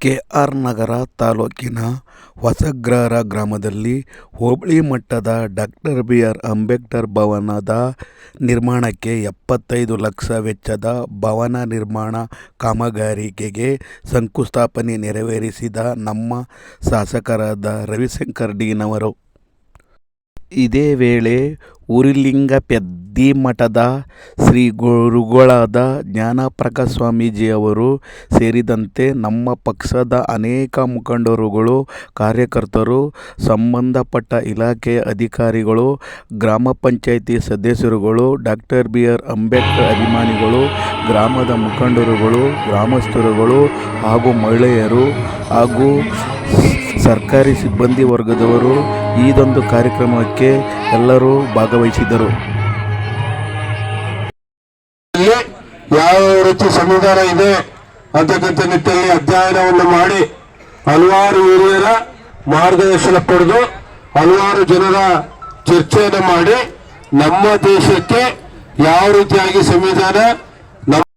K R ನಗರ ತಾಲೂಕಿನ ಹೊಸಗ್ರಾರ ಗ್ರಾಮದಲ್ಲಿ ಹೋಬಳಿ ಮಟ್ಟದ ಡಾಕ್ಟರ್ ಬಿ ಆರ್ ಅಂಬೇಡ್ಕರ್ ಭವನದ ನಿರ್ಮಾಣಕ್ಕೆ ಎಪ್ಪತ್ತೈದು ಲಕ್ಷ ವೆಚ್ಚದ ಭವನ ನಿರ್ಮಾಣ ಕಾಮಗಾರಿಕೆಗೆ ಶಂಕುಸ್ಥಾಪನೆ ನೆರವೇರಿಸಿದ ನಮ್ಮ ಶಾಸಕರಾದ ರವಿಶಂಕರ್ ಡಿನವರು. ಇದೇ ವೇಳೆ ಉರಿಲಿಂಗಪೆದ್ದಿಮಠದ ಶ್ರೀ ಗುರುಗಳಾದ ಜ್ಞಾನಪ್ರಕಾಶ ಸ್ವಾಮೀಜಿಯವರು ಸೇರಿದಂತೆ ನಮ್ಮ ಪಕ್ಷದ ಅನೇಕ ಮುಖಂಡರುಗಳು, ಕಾರ್ಯಕರ್ತರು, ಸಂಬಂಧಪಟ್ಟ ಇಲಾಖೆಯ ಅಧಿಕಾರಿಗಳು, ಗ್ರಾಮ ಪಂಚಾಯಿತಿ ಸದಸ್ಯರುಗಳು, ಡಾಕ್ಟರ್ ಬಿ ಆರ್ ಅಂಬೇಡ್ಕರ್ ಅಭಿಮಾನಿಗಳು, ಗ್ರಾಮದ ಮುಖಂಡರುಗಳು, ಗ್ರಾಮಸ್ಥರುಗಳು ಹಾಗೂ ಮಹಿಳೆಯರು ಹಾಗೂ ಸರ್ಕಾರಿ ಸಿಬ್ಬಂದಿ ವರ್ಗದವರು ಇದೊಂದು ಕಾರ್ಯಕ್ರಮಕ್ಕೆ ಎಲ್ಲರೂ ಭಾಗವಹಿಸಿದರು ಯಾವ ರೀತಿ ಸಂವಿಧಾನ ಇದೆ ಅಂತಕ್ಕಂಥ ನಿಟ್ಟಿನಲ್ಲಿ ಅಧ್ಯಯನವನ್ನು ಮಾಡಿ ಹಲವಾರು ಹಿರಿಯರ ಮಾರ್ಗದರ್ಶನ ಪಡೆದು ಹಲವಾರು ಜನರ ಚರ್ಚೆಯನ್ನು ಮಾಡಿ ನಮ್ಮ ದೇಶಕ್ಕೆ ಯಾವ ರೀತಿಯಾಗಿ ಸಂವಿಧಾನ